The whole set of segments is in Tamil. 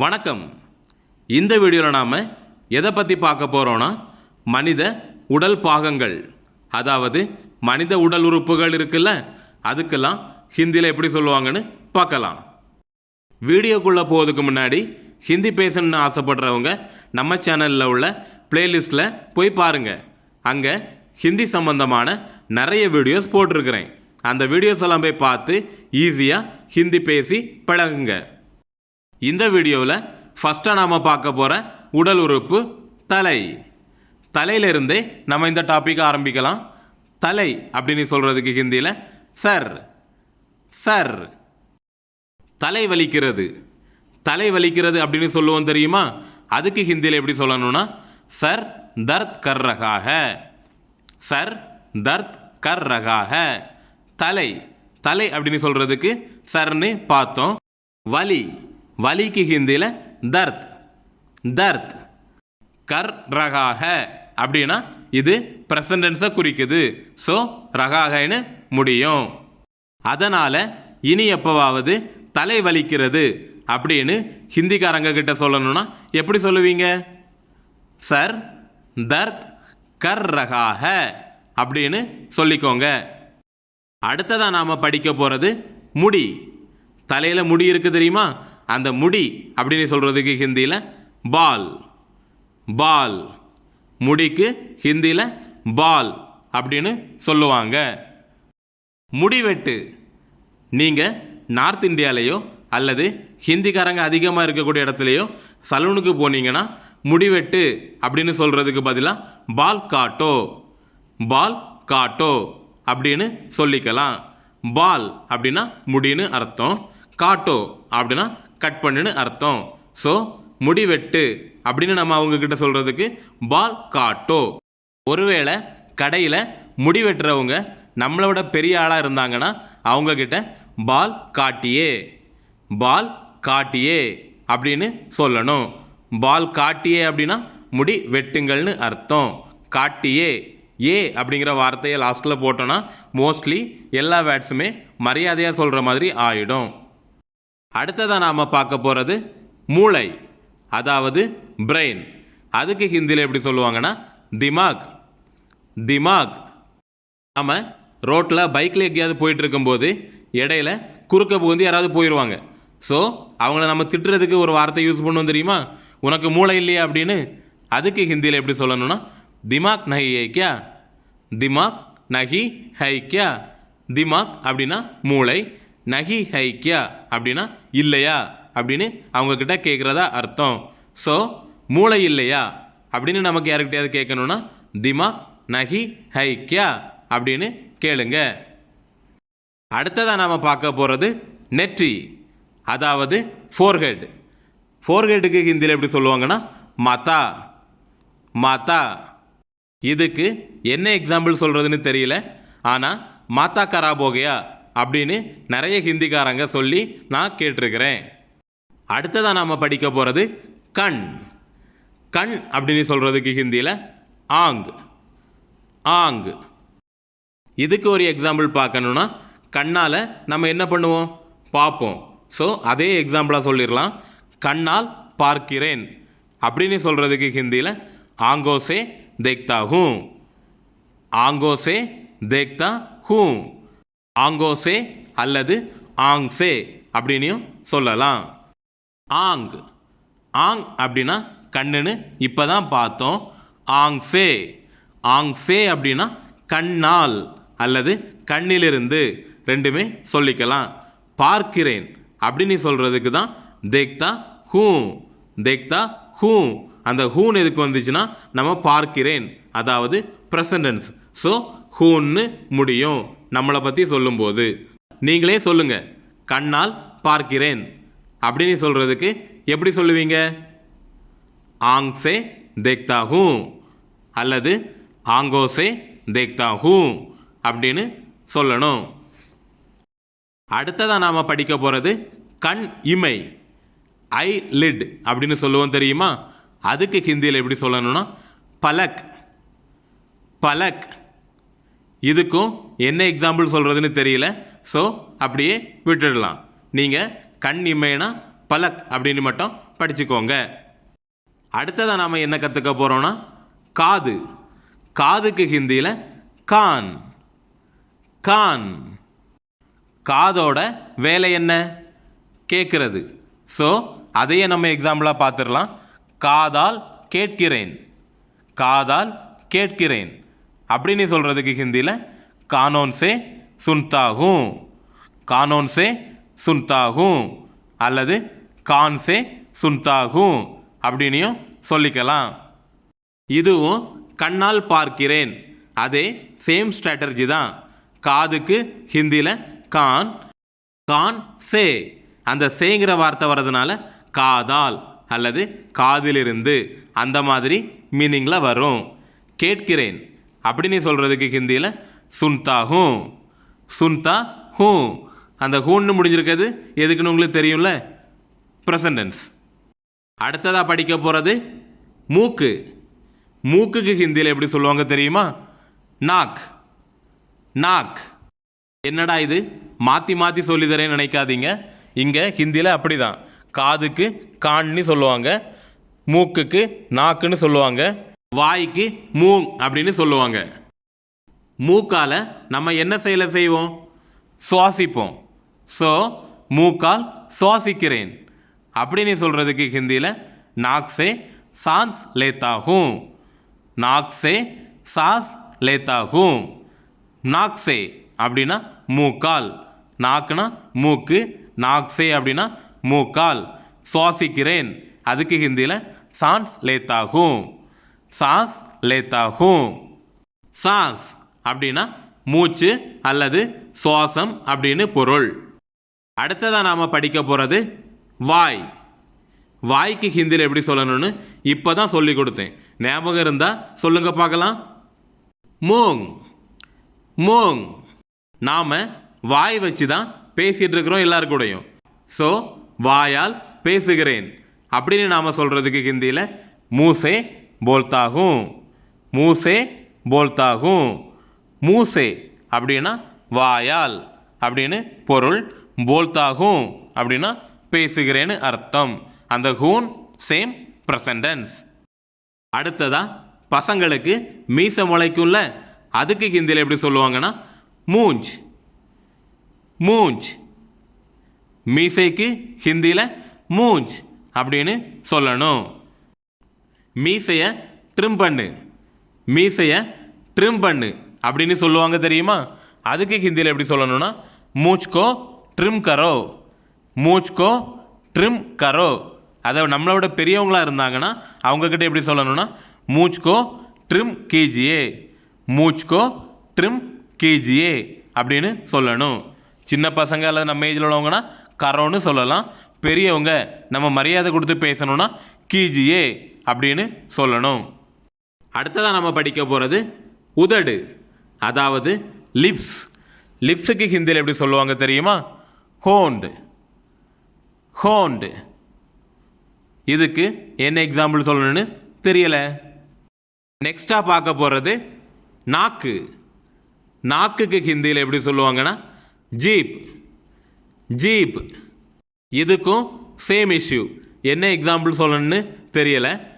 வணக்கம். இந்த வீடியோவில் நாம் எதை பற்றி பார்க்க போகிறோன்னா மனித உடல் பாகங்கள். அதாவது மனித உடல் உறுப்புகள் இருக்குல்ல அதுக்கெல்லாம் ஹிந்தியில் எப்படி சொல்லுவாங்கன்னு பார்க்கலாம். வீடியோக்குள்ளே போகிறதுக்கு முன்னாடி ஹிந்தி பேசணும்னு ஆசைப்படுறவங்க நம்ம சேனலில் உள்ள பிளேலிஸ்ட்டில் போய் பாருங்கள் அங்கே ஹிந்தி சம்பந்தமான நிறைய வீடியோஸ் போட்டிருக்கிறேன். அந்த வீடியோஸ் எல்லாம் போய் பார்த்து ஈஸியாக ஹிந்தி பேசி பழகுங்க. இந்த வீடியோவில் ஃபஸ்ட்டாக நாம் பார்க்க போகிற உடல் உறுப்பு தலை. தலையிலிருந்தே நம்ம இந்த டாப்பிக்கை ஆரம்பிக்கலாம். தலை அப்படின்னு சொல்கிறதுக்கு ஹிந்தியில் சர். சர். தலை வலிக்கிறது. தலை வலிக்கிறது அப்படின்னு சொல்லுவோம் தெரியுமா? அதுக்கு ஹிந்தியில் எப்படி சொல்லணும்னா சர் தர்த் கர் ரகா சர் தர்த் கர்ரகாக. தலை. தலை அப்படின்னு சொல்கிறதுக்கு சர்னு பார்த்தோம். வலி. வலிக்கு ஹிந்தியில் தர்த். தர்த். கர் ரகாக அப்படின்னா இது ப்ரெசன்டென்ஸை குறிக்குது. ஸோ ரகாகன்னு முடியும். அதனால் இனி எப்போவாவது தலை வலிக்கிறது அப்படின்னு ஹிந்திக்காரங்க கிட்ட சொல்லணும்னா எப்படி சொல்லுவீங்க? சர் தர்த் கர் ரகாக அப்படின்னு சொல்லிக்கோங்க. அடுத்ததாக நாம் படிக்க போகிறது முடி. தலையில் முடி இருக்குது தெரியுமா? அந்த முடி அப்படின்னு சொல்கிறதுக்கு ஹிந்தியில் பால். பால். முடிக்கு ஹிந்தியில் பால் அப்படின்னு சொல்லுவாங்க. முடிவெட்டு. நீங்கள் நார்த் இந்தியாலேயோ அல்லது ஹிந்திக்காரங்க அதிகமாக இருக்கக்கூடிய இடத்துலையோ சலூனுக்கு போனீங்கன்னா முடிவெட்டு அப்படின்னு சொல்கிறதுக்கு பதிலாக பால் காட்டோ. பால் காட்டோ அப்படின்னு சொல்லிக்கலாம். பால் அப்படின்னா முடின்னு அர்த்தம். காட்டோ அப்படின்னா கட் பண்ணுன்னு அர்த்தம். ஸோ முடிவெட்டு அப்படின்னு நம்ம அவங்கக்கிட்ட சொல்கிறதுக்கு பால் காட்டோ. ஒருவேளை கடையில் முடி வெட்டுறவங்க நம்மளோட பெரிய ஆளாக இருந்தாங்கன்னா அவங்கக்கிட்ட பால் காட்டியே. பால் காட்டியே அப்படின்னு சொல்லணும். பால் காட்டியே அப்படின்னா முடி வெட்டுங்கள்னு அர்த்தம். காட்டியே. ஏ அப்படிங்கிற வார்த்தையை லாஸ்ட்டில் போட்டோன்னா மோஸ்ட்லி எல்லா வேர்ட்ஸுமே மரியாதையாக சொல்கிற மாதிரி ஆகிடும் அடுத்ததாக நாம் பார்க்க போகிறது மூளை அதாவது பிரெயின் அதுக்கு ஹிந்தியில் எப்படி சொல்லுவாங்கன்னா திமாக். திமாக். நாம் ரோட்டில் பைக்கில் எங்கேயாவது போயிட்டு இருக்கும்போது இடையில குறுக்க புகுந்து யாராவது போயிடுவாங்க ஸோ அவங்கள நம்ம திட்டுறதுக்கு ஒரு வார்த்தை யூஸ் பண்ணுவோம் தெரியுமா? உனக்கு மூளை இல்லையா அப்படின்னு? அதுக்கு ஹிந்தியில் எப்படி சொல்லணும்னா திமாக் நகி ஐக்கியா திமாக் நஹி ஹைக்கியா திமாக் அப்படின்னா மூளை. நஹி ஹைக்கியா அப்படின்னா இல்லையா அப்படின்னு அவங்கக்கிட்ட கேட்குறதா அர்த்தம். ஸோ மூளை இல்லையா அப்படின்னு நமக்கு யாருக்கிட்டையாவது கேட்கணும்னா திமா நகி ஹைக்கியா அப்படின்னு கேளுங்க. அடுத்ததாக நாம் பார்க்க போகிறது நெற்றி அதாவது ஃபோர்ஹெட் ஃபோர்ஹெட்டுக்கு ஹிந்தியில் எப்படி சொல்லுவாங்கன்னா மதா. மாதா. இதுக்கு என்ன எக்ஸாம்பிள் சொல்கிறதுன்னு தெரியல. ஆனால் மாதா கரா போகையா அப்படின்னு நிறைய ஹிந்திக்காரங்க சொல்லி நான் கேட்டிருக்கிறேன். அடுத்ததாக நாம் படிக்க போகிறது கண். கண் அப்படின்னு சொல்கிறதுக்கு ஹிந்தியில் ஆங். ஆங். இதுக்கு ஒரு எக்ஸாம்பிள் பார்க்கணுன்னா கண்ணால் நம்ம என்ன பண்ணுவோம்? பார்ப்போம். ஸோ அதே எக்ஸாம்பிளாக சொல்லிடலாம். கண்ணால் பார்க்கிறேன் அப்படின்னு சொல்கிறதுக்கு ஹிந்தியில் ஆங்கோசே தேக்தா ஹூ ஆங்கோசே தேக்தா ஹூ ஆங்கோசே அல்லது ஆங்சே அப்படின்னும் சொல்லலாம். ஆங். ஆங் அப்படின்னா கண்ணுன்னு இப்போ தான் பார்த்தோம். ஆங்சே. ஆங்சே அப்படின்னா கண்ணால் அல்லது கண்ணிலிருந்து ரெண்டுமே சொல்லிக்கலாம். பார்க்கிறேன் அப்படின்னு சொல்கிறதுக்கு தான் தேக்தா ஹூ. தேக்தா ஹூ. அந்த ஹூன் எதுக்கு வந்துச்சுன்னா நம்ம பார்க்கிறேன். அதாவது ப்ரெசண்டன்ஸ் ஸோ ஹூன்னு முடியும். நம்மளை பற்றி சொல்லும்போது. நீங்களே சொல்லுங்க. கண்ணால் பார்க்கிறேன். அப்படின்னு சொல்கிறதுக்கு எப்படி சொல்லுவீங்க? ஆங்ஸே தேக்தா ஹூ அல்லது ஆங்கோசே தேக்தா ஹூ அப்படின்னு சொல்லணும். அடுத்ததாக நாம் படிக்க போகிறது கண் இமை. ஐ லிட் அப்படின்னு சொல்லுவோம் தெரியுமா? அதுக்கு ஹிந்தியில் எப்படி சொல்லணும்னா பலக். பலக். இதுக்கும் என்ன எக்ஸாம்பிள் சொல்கிறதுன்னு தெரியல. ஸோ அப்படியே விட்டுடலாம். நீங்கள் கண் இமைனா பலக் அப்படின்னு மட்டும் படிச்சுக்கோங்க. அடுத்ததாக நாம் என்ன கற்றுக்க போகிறோன்னா காது. காதுக்கு ஹிந்தியில் கான். கான். காதோட வேலை என்ன? கேட்குறது. ஸோ அதையே நம்ம எக்ஸாம்பிளாக பார்த்துடலாம். காதால் கேட்கிறேன். காதால் கேட்கிறேன். அப்படின்னு சொல்கிறதுக்கு ஹிந்தியில் கானோன்சே சுன்தாகும் கானோன்சே சுன்தாகும் அல்லது கான்சே சுன்தாகும் சுன்தா அப்படின்னும் சொல்லிக்கலாம். இதுவும் கண்ணால் பார்க்கிறேன். அதே சேம் ஸ்ட்ராட்டர்ஜி தான். காதுக்கு ஹிந்தியில் கான் கான் சே. அந்த சேங்கிற வார்த்தை வர்றதுனால காதால். அல்லது காதிலிருந்து. அந்த மாதிரி மீனிங்கில் வரும். கேட்கிறேன். அப்படின்னு சொல்கிறதுக்கு ஹிந்தியில் சுன்தா ஹூ. சுன்தா ஹூ. அந்த ஹூன்னு முடிஞ்சிருக்கிறது எதுக்குன்னு உங்களுக்கு தெரியும்ல? ப்ரெசன்டென்ஸ் அடுத்ததாக படிக்க போகிறது மூக்கு. மூக்குக்கு ஹிந்தியில் எப்படி சொல்லுவாங்க தெரியுமா? நாக் நாக் என்னடா இது? மாற்றி மாற்றி சொல்லித்தரேன்னு நினைக்காதீங்க. இங்கே ஹிந்தியில் அப்படி தான் காதுக்கு கான்னு சொல்லுவாங்க. மூக்குக்கு நாக்குன்னு சொல்லுவாங்க. வாய்க்கு மூங் அப்படின்னு சொல்லுவாங்க. மூக்கால் நம்ம என்ன செயலை செய்வோம்? சுவாசிப்போம். ஸோ மூக்கால் சுவாசிக்கிறேன். அப்படின்னு சொல்கிறதுக்கு ஹிந்தியில் நாக்ஸே சான்ஸ் லேத்தாகும். நாக்ஸே சாஸ் லேத்தாகும். நாக்ஸே அப்படின்னா மூக்கால். நாக்குனா மூக்கு நாக்ஸே அப்படின்னா மூக்கால். சுவாசிக்கிறேன். அதுக்கு ஹிந்தியில் சான்ஸ் லேத்தாகும். சாஸ் லேத்தாகும் லேத்தா ஹூம் அப்படின்னா மூச்சு அல்லது சுவாசம் அப்படின்னு பொருள். அடுத்ததாக நாம் படிக்க போகிறது வாய். வாய்க்கு ஹிந்தியில் எப்படி சொல்லணும்னு இப்போ தான் சொல்லி கொடுத்தேன். ஞாபகம் இருந்தால் சொல்லுங்கள் பார்க்கலாம். மூங். மூங். நாம் வாய் வச்சு தான் பேசிகிட்டு இருக்கிறோம் எல்லாருக்கூடையும் ஸோ வாயால் பேசுகிறேன். அப்படின்னு நாம் சொல்கிறதுக்கு ஹிந்தியில் மூசே போல்தாகும். மூசே போல்தாகும். மூசே அப்படின்னா வாயால். அப்படின்னு பொருள் போல்தாகும். அப்படின்னா பேசுகிறேன்னு அர்த்தம். அந்த ஹூன் சேம் ப்ரெசண்டன்ஸ். அடுத்ததா பசங்களுக்கு மீச முளைக்கும்ல அதுக்கு ஹிந்தியில் எப்படி சொல்லுவாங்கன்னா மூஞ்ச். மூஞ்ச். மீசைக்கு ஹிந்தியில் மூஞ்ச் அப்படின்னு சொல்லணும். மீசையை ட்ரிம் பண்ணு. மீசையை ட்ரிம் பண்ணு. அப்படின்னு சொல்லுவாங்க தெரியுமா? அதுக்கு ஹிந்தியில் எப்படி சொல்லணும்னா மூச்கோ ட்ரிம் கரோ. மூச்கோ ட்ரிம் கரோ. அதை நம்மளோட பெரியவங்களாக இருந்தாங்கன்னா அவங்கக்கிட்ட எப்படி சொல்லணும்னா மூச்கோ ட்ரிம் கீஜியே. மூச்கோ ட்ரிம் கீஜியே அப்படின்னு சொல்லணும். சின்ன பசங்க அல்லது நம்ம ஏஜில் உள்ளவங்கன்னா கரோன்னு சொல்லலாம். பெரியவங்க நம்ம மரியாதை கொடுத்து பேசணும்னா கீஜியே. அப்படின்னு சொல்லணும். அடுத்ததாக நம்ம படிக்க போகிறது உதடு அதாவது லிப்ஸ் லிப்ஸுக்கு ஹிந்தியில் எப்படி சொல்லுவாங்க தெரியுமா? ஹோண்டு ஹோண்டு இதுக்கு என்ன எக்ஸாம்பிள் சொல்லணும்னு தெரியலை. நெக்ஸ்ட்டாக பார்க்க போகிறது நாக்கு. நாக்குக்கு ஹிந்தியில் எப்படி சொல்லுவாங்கன்னா ஜீப். ஜீப். இதுக்கும் சேம் இஷ்யூ என்ன எக்ஸாம்பிள் சொல்லணும்னு தெரியலை.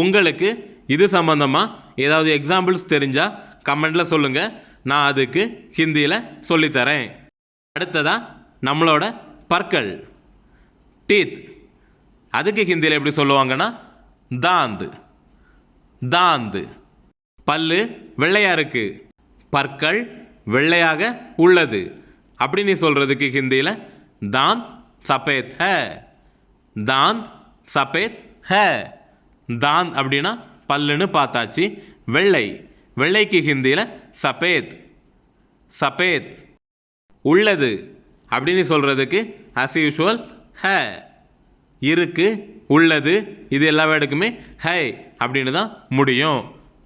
உங்களுக்கு இது சம்மந்தமாக ஏதாவது எக்ஸாம்பிள்ஸ் தெரிஞ்சால் கமெண்டில் சொல்லுங்கள் நான் அதுக்கு ஹிந்தியில் சொல்லித்தரேன். அடுத்ததாக நம்மளோட பற்கள். டீத் அதுக்கு ஹிந்தியில் எப்படி சொல்லுவாங்கன்னா தாந்து. தாந்து. பல்லு வெள்ளையாக இருக்குது பற்கள் வெள்ளையாக உள்ளது. அப்படின்னு சொல்கிறதுக்கு ஹிந்தியில் தாந்த் சபேத் ஹ. தாந்த் சபேத் ஹ. தான் அப்படின்னா பல்லுன்னு பார்த்தாச்சு. வெள்ளை. வெள்ளைக்கு ஹிந்தியில் சபேத். சபேத். உள்ளது அப்படின்னு சொல்கிறதுக்கு அஸ் யூஷுவல் ஹ. இருக்கு உள்ளது இது எல்லா வேர்டுக்குமே ஹை அப்படின்னு தான் முடியும்.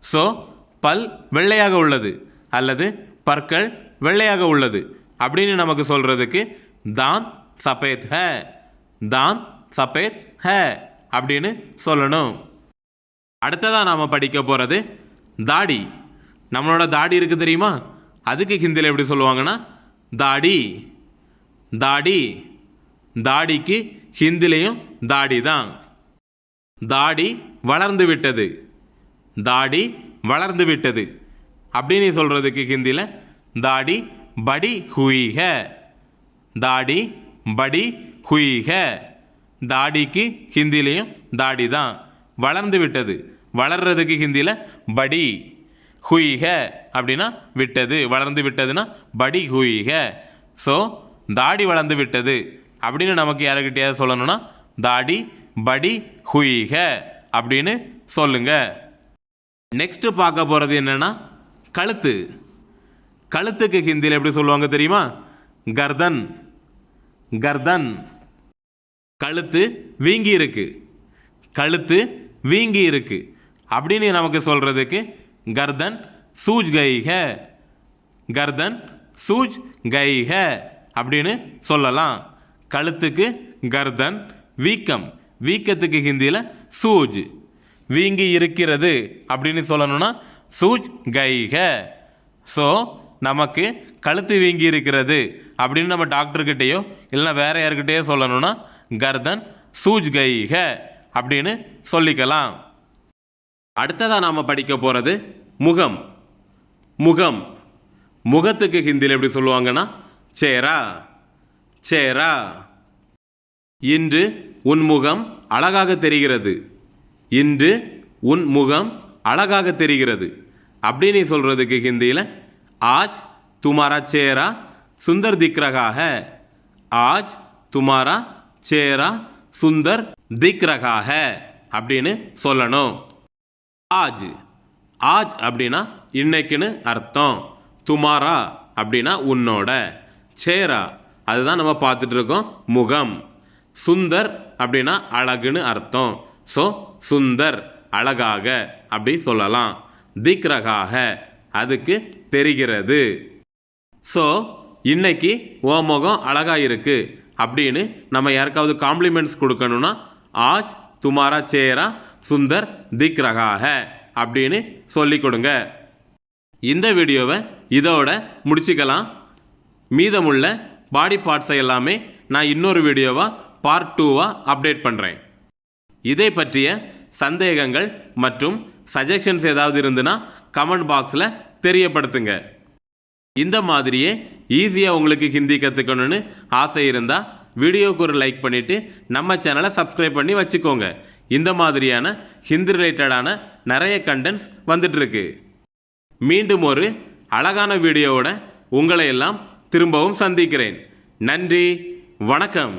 ஸோ பல் வெள்ளையாக உள்ளது அல்லது பற்கள் வெள்ளையாக உள்ளது அப்படின்னு நமக்கு சொல்கிறதுக்கு தான் சபேத் ஹ. தான் சபேத் ஹே. அப்படின்னு சொல்லணும். அடுத்ததாக நாம் படிக்க போகிறது தாடி. நம்மளோட தாடி இருக்குது தெரியுமா? அதுக்கு ஹிந்தியில் எப்படி சொல்லுவாங்கன்னா தாடி. தாடி. தாடிக்கு ஹிந்திலையும் தாடி தான். தாடி வளர்ந்து விட்டது. தாடி வளர்ந்து விட்டது. அப்படின்னு சொல்கிறதுக்கு ஹிந்தியில் தாடி படி ஹுய் தாடி படி ஹுய் தாடிக்கு ஹிந்திலையும் தாடி தான். வளர்ந்து விட்டது. வளர்றதுக்கு ஹிந்தியில் படி. ஹுயிக அப்படின்னா விட்டது. வளர்ந்து விட்டதுன்னா படி ஹுயிக. ஸோ தாடி வளர்ந்து விட்டது. அப்படின்னு நமக்கு யாருக்கிட்டையாவது சொல்லணும்னா தாடி படி ஹுயிக அப்படின்னு சொல்லுங்க. நெக்ஸ்ட்டு பார்க்க போகிறது என்னென்னா கழுத்து. கழுத்துக்கு ஹிந்தியில் எப்படி சொல்லுவாங்க தெரியுமா? கர்தன். கர்தன். கழுத்து வீங்கி இருக்கு கழுத்து வீங்கி இருக்கு அப்படின்னு நமக்கு சொல்கிறதுக்கு கர்தன் சூஜ் கைக கர்தன் சூஜ் கைக அப்படின்னு சொல்லலாம். கழுத்துக்கு கர்தன் வீக்கம். வீக்கத்துக்கு ஹிந்தியில் சூஜ். வீங்கி இருக்கிறது அப்படின்னு சொல்லணும்னா சூஜ் கைக ஸோ நமக்கு கழுத்து வீங்கி இருக்கிறது அப்படின்னு நம்ம டாக்டர்கிட்டேயோ இல்லைன்னா வேறு யாருக்கிட்டேயோ சொல்லணும்னா கர்தன் சூஜ் கைக அப்படின்னு சொல்லிக்கலாம். அடுத்ததாக நாம் படிக்க போகிறது முகம். முகம். முகத்துக்கு ஹிந்தியில் எப்படி சொல்லுவாங்கன்னா சேரா. சேரா. இன்று உன் முகம் அழகாக தெரிகிறது. இன்று உன் முகம் அழகாக தெரிகிறது. அப்படின்னு சொல்கிறதுக்கு ஹிந்தியில் ஆஜ் துமாரா சேரா சுந்தர் திக்ரகாக ஆஜ் துமாரா சேரா சுந்தர் திக் ரகாக அப்படின்னு சொல்லணும். ஆஜ். ஆஜ் அப்படின்னா இன்னைக்குன்னு அர்த்தம். துமாரா அப்படின்னா உன்னோட. சேரா அதுதான் நம்ம பார்த்துட்டு இருக்கோம் முகம். சுந்தர் அப்படின்னா அழகுன்னு அர்த்தம். ஸோ சுந்தர் அழகாக அப்படி சொல்லலாம். திக்ரகாக அதுக்கு தெரிகிறது. ஸோ இன்னைக்கு ஓ முகம் அழகாக இருக்குது அப்படின்னு நம்ம யாருக்காவது காம்ப்ளிமெண்ட்ஸ் கொடுக்கணும்னா ஆஜ் துமாரா சேரா சுந்தர் திக் ரகாக அப்படின்னு சொல்லி கொடுங்க. இந்த வீடியோவை இதோட முடிச்சுக்கலாம். மீதமுள்ள பாடி பார்ட்ஸை எல்லாமே நான் இன்னொரு வீடியோவாக பார்ட் டூவாக அப்டேட் பண்ணுறேன் இதை பற்றிய சந்தேகங்கள் மற்றும் சஜஷன்ஸ் ஏதாவது இருந்துன்னா கமெண்ட் பாக்ஸில் தெரியப்படுத்துங்க. இந்த மாதிரியே ஈஸியாக உங்களுக்கு ஹிந்தி கற்றுக்கணும்னு ஆசை இருந்தால் வீடியோவுக்கு ஒரு லைக் பண்ணிவிட்டு நம்ம சேனலை சப்ஸ்கிரைப் பண்ணி வச்சுக்கோங்க. இந்த மாதிரியான ஹிந்தி ரிலேட்டடான நிறைய கண்டென்ட்ஸ் வந்துட்டுருக்கு. மீண்டும் ஒரு அழகான வீடியோவோட உங்களை எல்லாம் திரும்பவும் சந்திக்கிறேன். நன்றி வணக்கம்.